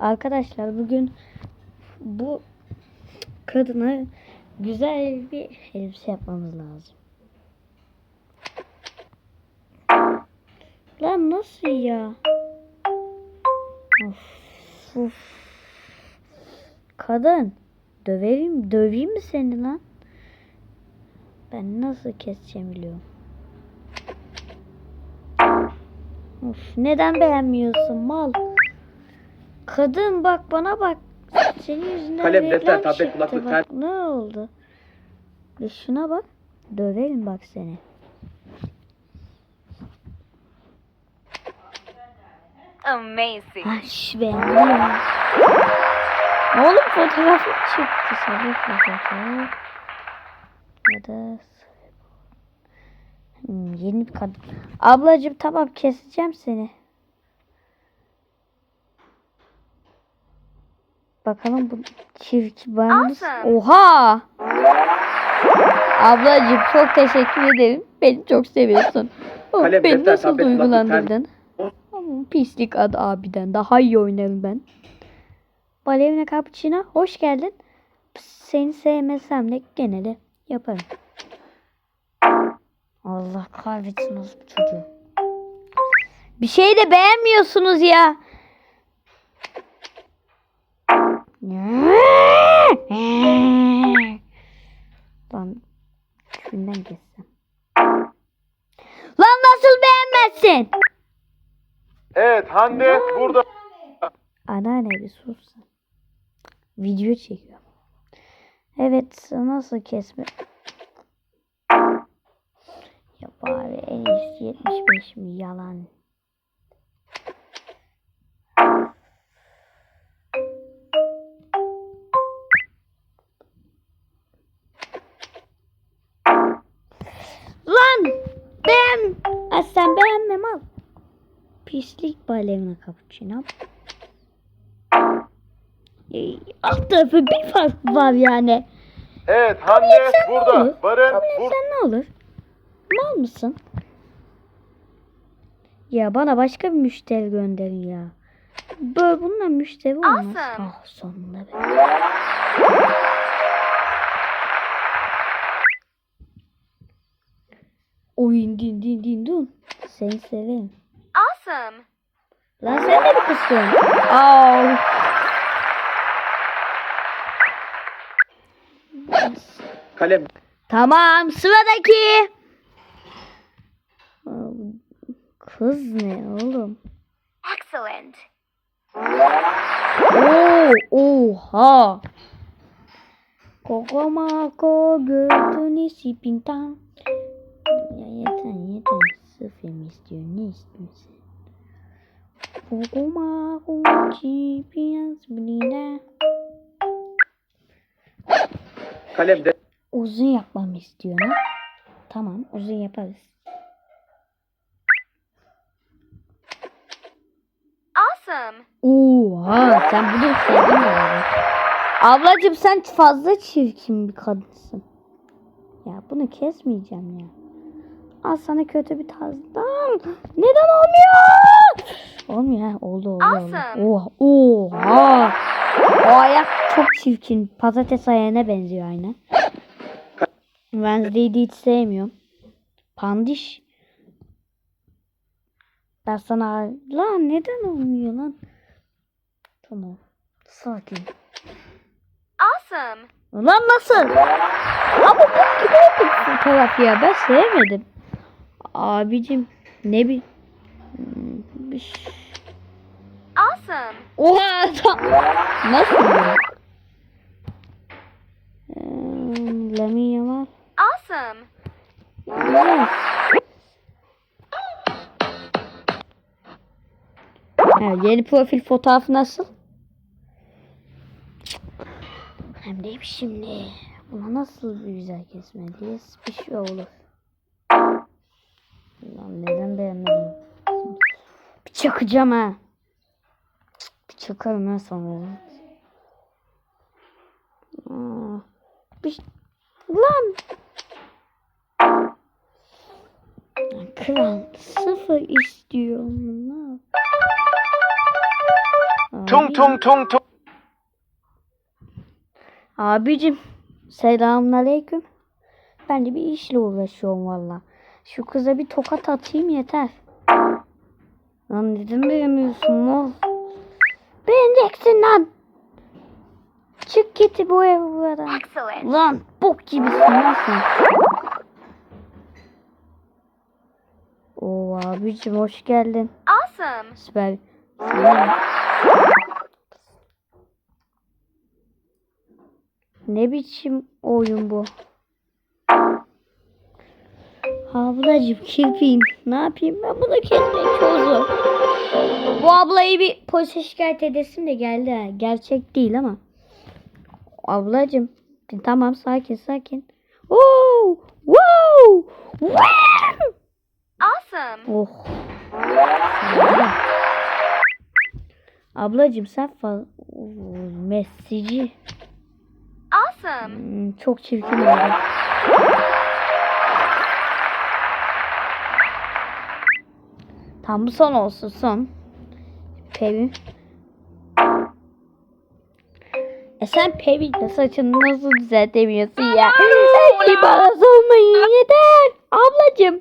Arkadaşlar bugün bu kadına güzel bir elbise yapmamız lazım. Lan nasıl ya? Of, of. Kadın döveyim, döveyim mi seni lan? Ben nasıl keseceğim biliyorum. Of, neden beğenmiyorsun mal? Kadın bak bana bak. Senin yüzünden Kalem, reklam defter, tablet, çıktı kulaklık, bak. Ne oldu? Bir şuna bak. Döverim bak seni. Amazing. Ay şş beğendim. Oğlum fotoğrafı çıktı. Sabah fotoğrafı. Ya da Hmm, yeni bir kadın. Ablacığım tamam keseceğim seni. Bakalım bu çirkin var mı? Awesome. Oha! Ablacığım çok teşekkür ederim. Beni çok seviyorsun. Oh, Kalem, beni defter, nasıl tablet, duygulandırdın? Ama Pislik adı abiden. Daha iyi oynarım ben. Balevina Cappuccino hoş geldin. Seni sevmesem de gene de yaparım. Allah kahretsin o çocuğu. Bir şey de beğenmiyorsunuz ya. Lan şundan geçsem. Lan nasıl beğenmezsin? Evet Hande burada. Anneanne bir sus. sen. Video çekiyorum. Evet nasıl kesme? Ya bari en iyisi 75 mi yalan. Pislik balevina cappuccino. Alt tarafı bir fark var yani. Evet Hande olur? burada. Barın Kabul etsen ne olur? Mal mısın? Ya bana başka bir müşteri gönderin ya. Böyle bununla müşteri olmaz. Awesome. Ah sonunda be. Oyun din din din dun. Seni severim. Awesome. Lan sen de mi kızsın? Aa. Kalem. Tamam sıradaki. Kız ne oğlum? Excellent. Oo, oha. Kokomako götünü sipintan. Ya yeter yeter. Film istiyor. Ne istiyorsun? Kokomako çipiyan sipintan. Kalem. De Uzun yapmamı istiyor ha? Tamam uzun yaparız. Awesome. Oha sen bunu sevdin mi? Ablacım sen fazla çirkin bir kadınsın. Ya bunu kesmeyeceğim ya. Al sana kötü bir tarzdan. Neden olmuyor? Olmuyor ha. Oldu oldu. Awesome. Oha. Oha. O ayak çok çirkin. Patates ayağına benziyor aynı. Wednesday'i de hiç sevmiyorum. Pandiş. Ben sana... Lan neden olmuyor lan? Tamam. Sakin. Awesome. Lan nasıl? Ama bu gibi oldu fotoğraf ya. Ben sevmedim. Abicim ne ş- Awesome. Oha! Nasıl ya? Ee, Lamine Yamal. Awesome. Yes. Ha, yeni profil fotoğrafı nasıl? Hem de şimdi. Buna nasıl bir güzel kesmeliyiz? Bir şey olur. Lan neden beğenmedim? Bir çakacağım ha. Bir çakarım ha sonra. Aa, Bir... Lan! Kral sıfır istiyorum. Ne yap- Tung tung tung tung. Abicim selamünaleyküm. Ben de bir işle uğraşıyorum valla. Şu kıza bir tokat atayım yeter. Lan dedim beğenmiyorsun mu? Beğeneceksin lan. Çık git bu ev buradan. Excellent. Lan bok gibisin lan sen. Oo abicim hoş geldin. Awesome. Süper. Ne biçim oyun bu? Ablacım kirpiyim. Ne yapayım ben bunu kesmek çok zor. Bu ablayı bir polise şikayet edesim de geldi ha. Gerçek değil ama. Ablacım tamam sakin sakin. Oo! Wow! Wow! Awesome. Oh. Ablacım sen fazla... Messici. Awesome. Hmm, çok çirkin oldu. Tam bu son olsun son. Pevi. E sen Pevi'yle saçını nasıl düzeltemiyorsun ya? Şey bana sormayın yeter. Ablacım